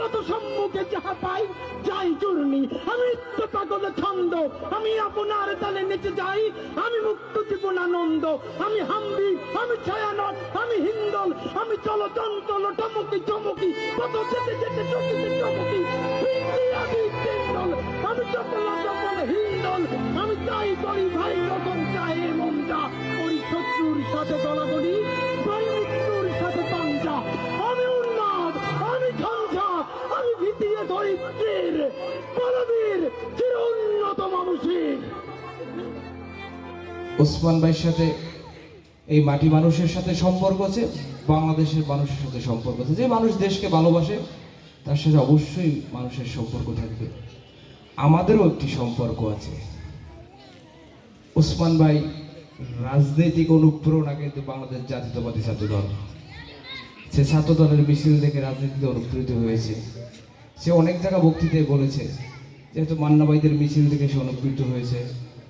পথ সম্মুখে যাহা পাই, যাই চূর্ণি আমি নিত্য পাগল ছন্দ, আমি আপনার তালে নেচে যাই, আমি মুক্ত জীবন আনন্দ আমি হাম্বি, আমি ছায়ানট, আমি হিন্দল, আমি চলো চঞ্চল, টমকি চমকি, পথ যেতে যেতে চকিতে চমকি। আমি হিন্দল আমি চপলা চপল হিন্দল, আমি তাই করি ভাই রকম চায়ে মনটা। করি শত্রুর সাথে গলাগলি ধরিত্রীর বলবীর চির মানুষের ওসমান ভাইয়ের সাথে, এই মাটি মানুষের সাথে সম্পর্ক আছে, বাংলাদেশের মানুষের সাথে সম্পর্ক আছে। যে মানুষ দেশকে ভালোবাসে, তার সাথে অবশ্যই মানুষের সম্পর্ক থাকবে। আমাদেরও একটি সম্পর্ক আছে। ওসমান ভাই রাজনৈতিক অনুপ্রেরণা কিন্তু বাংলাদেশ জাতীয়তাবাদী ছাত্র দল সে ছাত্র দলের মিছিল দেখে রাজনীতিতে অনুপ্রেরিত হয়েছে। সে অনেক জায়গা বক্তৃতায় বলেছে, যেহেতু মান্নাবাইদের মিছিল দেখে সে অনুপ্রেরিত হয়েছে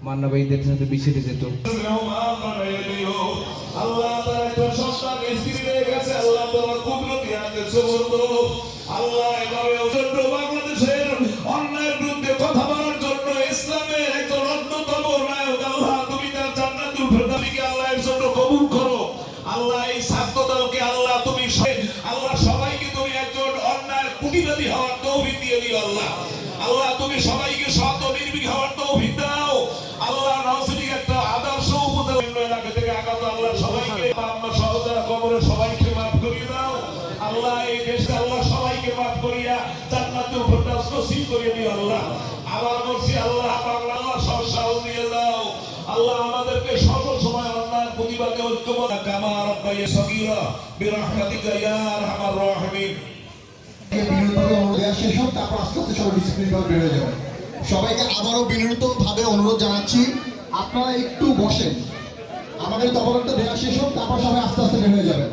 মান্নাবাইদের সাথে মিছিলে যেত। আল্লাহ আল্লাহ তুমি আল্লাহ সবাইকে তুমি একজন প্রতিবাদী হওয়ার তৌফিক দিয়ে দিও আল্লাহ। আল্লাহ, তুমি সবাইকে সৎ নির্ভীক হওয়ার তৌফিক দাও। আল্লাহ নজরিক একটা আদর্শ উপজেলা এলাকা থেকে আগত আল্লাহ, সবাইকে আমরা সহযোগিতা কবরে সবাইকে মাফ করিয়ে দাও। আল্লাহ, এই দেশে আল্লাহ সবাইকে মাফ করিয়া জান্নাতুল ফেরদাউস নসিব করিয়ে দিও আল্লাহ। আবার বলছি, আল্লাহ, বাংলা সব সাহস দিয়ে দাও। আল্লাহ, আমাদেরকে সর্বসময় অন্যায় প্রতিবাদে ঐক্যবদ্ধ। কামা রব্বাইয়া সগীরা বিরহমাতিকা ইয়া আরহামার রাহিমিন। আস্তে আস্তে সবাইকে আবারও বিনীতভাবে অনুরোধ জানাচ্ছি, আপনারা একটু বসেন। আমাদের একটা দেওয়া শেষ হোক তারপর সবাই আস্তে আস্তে বের হয়ে যাবেন